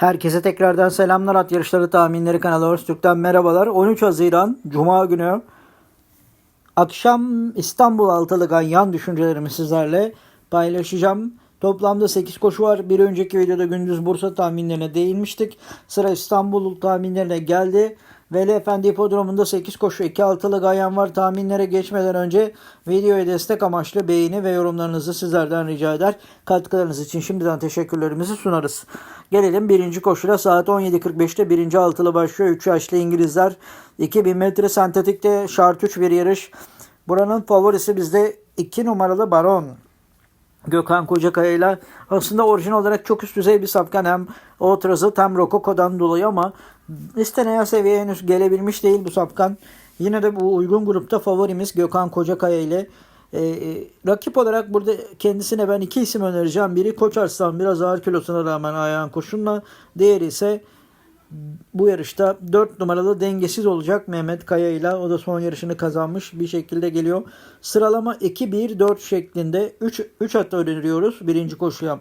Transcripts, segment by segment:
Herkese tekrardan selamlar at yarışları tahminleri kanalı Öztürk'ten merhabalar. 13 Haziran Cuma günü akşam İstanbul altılı ganyan düşüncelerimi sizlerle paylaşacağım. Toplamda 8 koşu var. Bir önceki videoda gündüz Bursa tahminlerine değinmiştik. Sıra İstanbul tahminlerine geldi. Veli Efendi Hipodromu'nda 8 koşu 2 altılı ganyan var. Tahminlere geçmeden önce videoya destek amaçlı beğeni ve yorumlarınızı sizlerden rica eder. Katkılarınız için şimdiden teşekkürlerimizi sunarız. Gelelim birinci koşuda saat 17.45'te birinci altılı başlıyor. 3 yaşlı İngilizler 2000 metre sentetikte şart 3 bir yarış. Buranın favorisi bizde 2 numaralı Baron. Gökhan Kocakaya ile aslında orijinal olarak çok üst düzey bir safkan hem Outras'ı hem Rococo'dan dolayı ama istenen seviyeye henüz gelebilmiş değil bu safkan. Yine de bu uygun grupta favorimiz Gökhan Kocakaya ile e, e, rakip olarak burada kendisine ben iki isim önereceğim. Biri Koç Arslan biraz ağır kilosuna rağmen ayağın koşunla. Diğeri ise bu yarışta 4 numaralı dengesiz olacak Mehmet Kaya ile o da son yarışını kazanmış bir şekilde geliyor. Sıralama 2-1-4 şeklinde 3 3 hatta öneriyoruz birinci koşuya.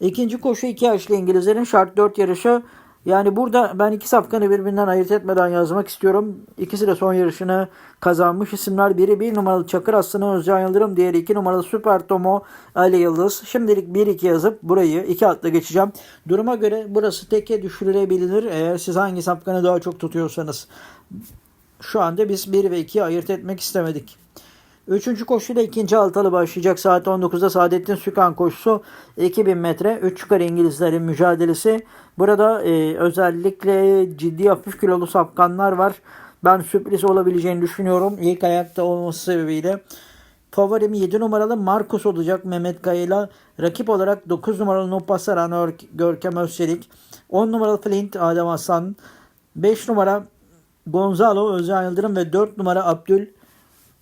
İkinci koşu 2 yaşlı İngilizlerin şart 4 yarışı. Yani burada ben iki safkanı birbirinden ayırt etmeden yazmak istiyorum. İkisi de son yarışını kazanmış isimler. Biri 1 numaralı Çakır Aslanı Özcan Yıldırım. Diğeri 2 numaralı Süper Tomo Ali Yıldız. Şimdilik 1-2 yazıp burayı 2 atla geçeceğim. Duruma göre burası teke düşürülebilir. Eğer siz hangi safkanı daha çok tutuyorsanız. Şu anda biz 1 ve 2'yi ayırt etmek istemedik. Üçüncü koşuyla ikinci altılı başlayacak. Saat 19'da Saadettin Sükan koşusu 2000 metre. 3 yukarı İngilizlerin mücadelesi. Burada e, özellikle ciddi hafif kilolu sapkanlar var. Ben sürpriz olabileceğini düşünüyorum. İlk ayakta olması sebebiyle. Favorim 7 numaralı Marcos olacak Mehmet Kaya'yla. Rakip olarak 9 numaralı Nupasaran Görkem Özçelik. 10 numaralı Flint Adem Aslan. 5 numara Gonzalo Özcan Yıldırım ve 4 numara Abdül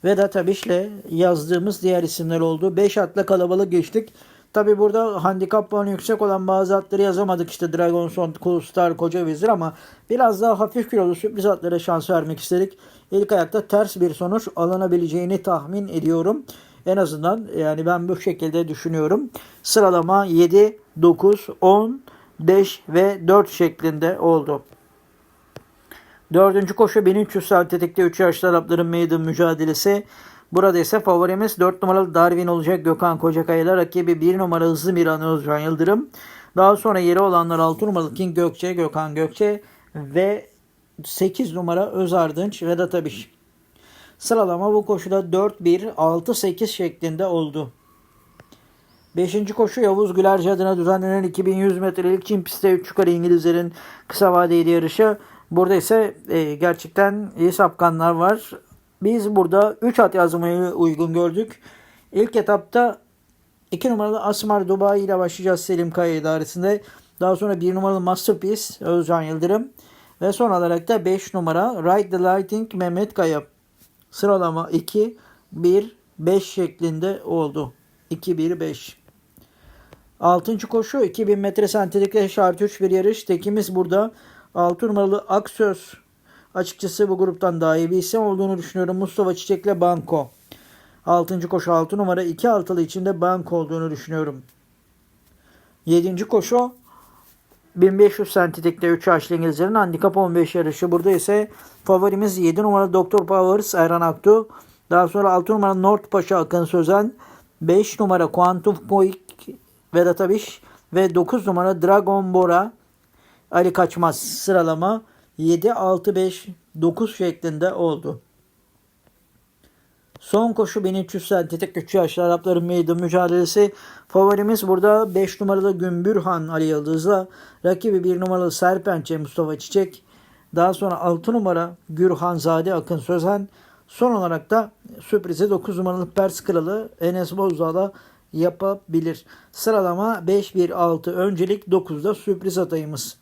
Vedat Abiş'le yazdığımız diğer isimler oldu. 5 atla kalabalık geçtik. Tabi burada handikap puanı yüksek olan bazı atları yazamadık. İşte Dragon Son, Cool Star, Koca Vezir ama biraz daha hafif kilolu sürpriz atlara şans vermek istedik. İlk ayakta ters bir sonuç alınabileceğini tahmin ediyorum. En azından yani ben bu şekilde düşünüyorum. Sıralama 7, 9, 10, 5 ve 4 şeklinde oldu. Dördüncü koşu 1300 saat tetikte 3 yaşlı Arapların meydan mücadelesi. Burada ise favorimiz 4 numaralı Darwin olacak Gökhan Kocakaya ile rakibi 1 numara Hızlı Miran Özcan Yıldırım. Daha sonra yeri olanlar 6 numaralı King Gökçe, Gökhan Gökçe ve 8 numara Öz Ardınç Vedat Abiş. Sıralama bu koşuda 4-1-6-8 şeklinde oldu. Beşinci koşu Yavuz Gülerci adına düzenlenen 2100 metrelik Çin pistte 3 yukarı İngilizlerin kısa vadeli yarışı. Burada ise e, gerçekten iyi sapkanlar var. Biz burada 3 at yazmayı uygun gördük. İlk etapta 2 numaralı Asmar Dubai ile başlayacağız Selim Kaya idaresinde. Daha sonra 1 numaralı Masterpiece Özcan Yıldırım. Ve son olarak da 5 numara Ride the Lighting Mehmet Kaya. Sıralama 2, 1, 5 şeklinde oldu. 2, 1, 5. Altıncı koşu 2000 metre sentetikle şart 3 bir yarış. Tekimiz burada 6 numaralı Aksöz. Açıkçası bu gruptan daha iyi bir isim olduğunu düşünüyorum. Mustafa Çiçek'le Banko. 6. koşu 6 numara 2 altılı içinde Banko olduğunu düşünüyorum. 7. koşu 1500 sentetikte 3 yaşlı İngilizlerin handikap 15 yarışı. Burada ise favorimiz 7 numara Doktor Powers Erhan Aktu. Daha sonra 6 numara North Paşa Akın Sözen. 5 numara Quantum Poik Vedat. Ve 9 numara Dragon Bora Ali Kaçmaz sıralama 7, 6, 5, 9 şeklinde oldu. Son koşu 1300 sentetik 3 yaşlı Arapların meydan mücadelesi. Favorimiz burada 5 numaralı Gümbürhan Ali Yıldız'la rakibi 1 numaralı Serpençe Mustafa Çiçek. Daha sonra 6 numara Gürhan Zade Akın Sözen. Son olarak da sürprize 9 numaralı Pers Kralı Enes Bozdağ'la yapabilir. Sıralama 5-1-6 öncelik 9'da sürpriz atayımız.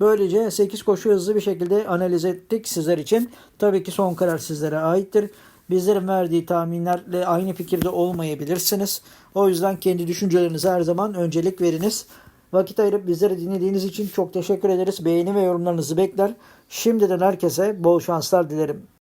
Böylece 8 koşu hızlı bir şekilde analiz ettik sizler için. Tabii ki son karar sizlere aittir. Bizlerin verdiği tahminlerle aynı fikirde olmayabilirsiniz. O yüzden kendi düşüncelerinize her zaman öncelik veriniz. Vakit ayırıp bizleri dinlediğiniz için çok teşekkür ederiz. Beğeni ve yorumlarınızı bekler. Şimdiden herkese bol şanslar dilerim.